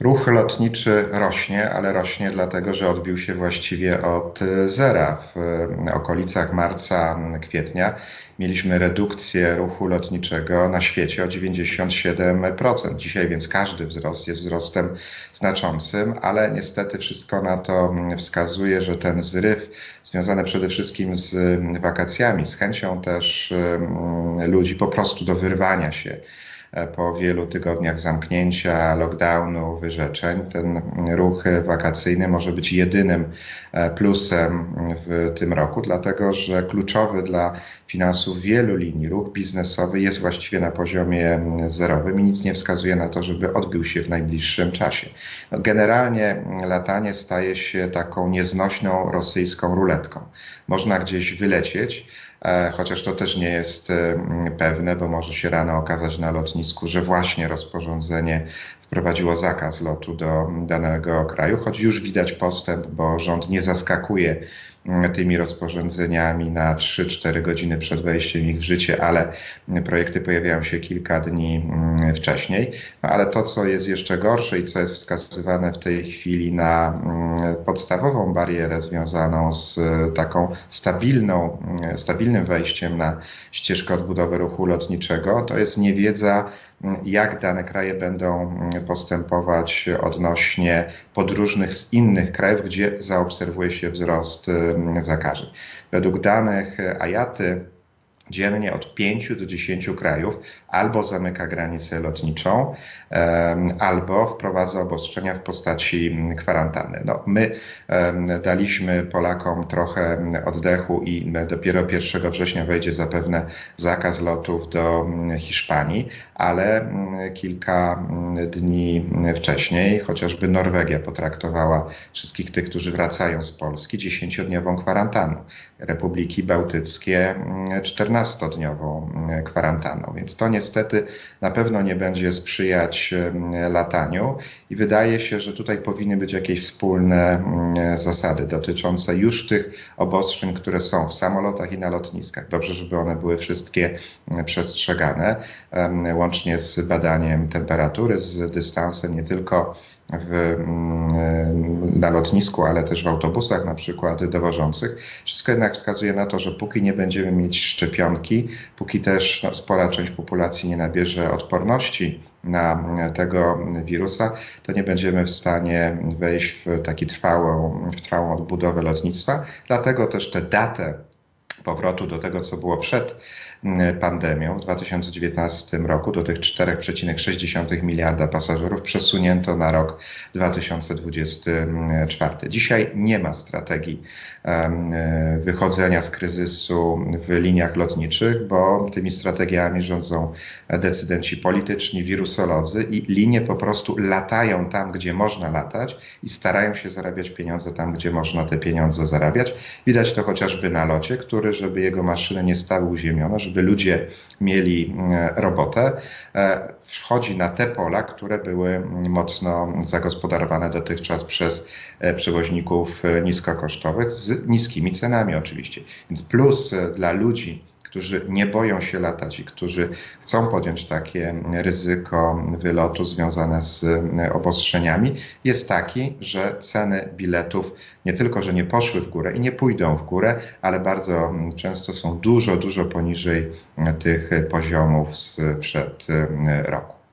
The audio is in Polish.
Ruch lotniczy rośnie, ale rośnie dlatego, że odbił się właściwie od zera. W okolicach marca, kwietnia mieliśmy redukcję ruchu lotniczego na świecie o 97%. Dzisiaj więc każdy wzrost jest wzrostem znaczącym, ale niestety wszystko na to wskazuje, że ten zryw związany przede wszystkim z wakacjami, z chęcią też mm, ludzi po prostu do wyrwania się po wielu tygodniach zamknięcia, lockdownu, wyrzeczeń. Ten ruch wakacyjny może być jedynym e, plusem w tym roku, dlatego że kluczowy dla finansów wielu linii ruch biznesowy jest właściwie na poziomie zerowym i nic nie wskazuje na to, żeby odbył się w najbliższym czasie. No, generalnie latanie staje się taką nieznośną rosyjską ruletką. Można gdzieś wylecieć, E, chociaż to też nie jest e, pewne, bo może się rano okazać na lotnisku, że właśnie rozporządzenie wprowadziło zakaz lotu do danego kraju, choć już widać postęp, bo rząd nie zaskakuje tymi rozporządzeniami na 3-4 godziny przed wejściem ich w życie, ale projekty pojawiają się kilka dni mm, wcześniej. No, ale to, co jest jeszcze gorsze i co jest wskazywane w tej chwili na mm, podstawową barierę związaną z e, taką stabilną, mm, stabilnym wejściem na ścieżkę odbudowy ruchu lotniczego, to jest niewiedza jak dane kraje będą postępować odnośnie podróżnych z innych krajów, gdzie zaobserwuje się wzrost zakażeń. Według danych AJATY dziennie od 5 do 10 krajów albo zamyka granicę lotniczą, albo wprowadza obostrzenia w postaci kwarantanny. No, my daliśmy Polakom trochę oddechu i dopiero 1 września wejdzie zapewne zakaz lotów do Hiszpanii, ale kilka dni wcześniej chociażby Norwegia potraktowała wszystkich tych, którzy wracają z Polski, dziesięciodniową kwarantanną. Republiki Bałtyckie 14-dniową kwarantanną. Więc to niestety na pewno nie będzie sprzyjać lataniu i wydaje się, że tutaj powinny być jakieś wspólne zasady dotyczące już tych obostrzeń, które są w samolotach i na lotniskach. Dobrze, żeby one były wszystkie przestrzegane, łącznie z badaniem temperatury, z dystansem nie tylko w, mm, na lotnisku, ale też w autobusach na przykład dowożących. Wszystko jednak wskazuje na to, że póki nie będziemy mieć szczepionki, póki też no, spora część populacji nie nabierze odporności na tego wirusa, to nie będziemy w stanie wejść w taki trwałą, w trwałą odbudowę lotnictwa. Dlatego też tę datę powrotu do tego, co było przed mm, pandemią w 2019 roku, do tych 4,6 miliarda pasażerów, przesunięto na rok 2024. Dzisiaj nie ma strategii wychodzenia z kryzysu w liniach lotniczych, bo tymi strategiami rządzą decydenci polityczni, wirusolodzy i linie po prostu latają tam, gdzie można latać i starają się zarabiać pieniądze tam, gdzie można te pieniądze zarabiać. Widać to chociażby na locie, który żeby jego maszyny nie stały uziemione, żeby ludzie mieli mm, robotę, e, wchodzi na te pola, które były mocno zagospodarowane dotychczas przez e, przewoźników e, niskokosztowych z niskimi cenami oczywiście. Więc plus dla ludzi, którzy nie boją się latać i którzy chcą podjąć takie ryzyko wylotu związane z e, obostrzeniami, jest taki, że ceny biletów nie tylko, że nie poszły w górę i nie pójdą w górę, ale bardzo często są dużo, dużo poniżej tych poziomów sprzed e, roku.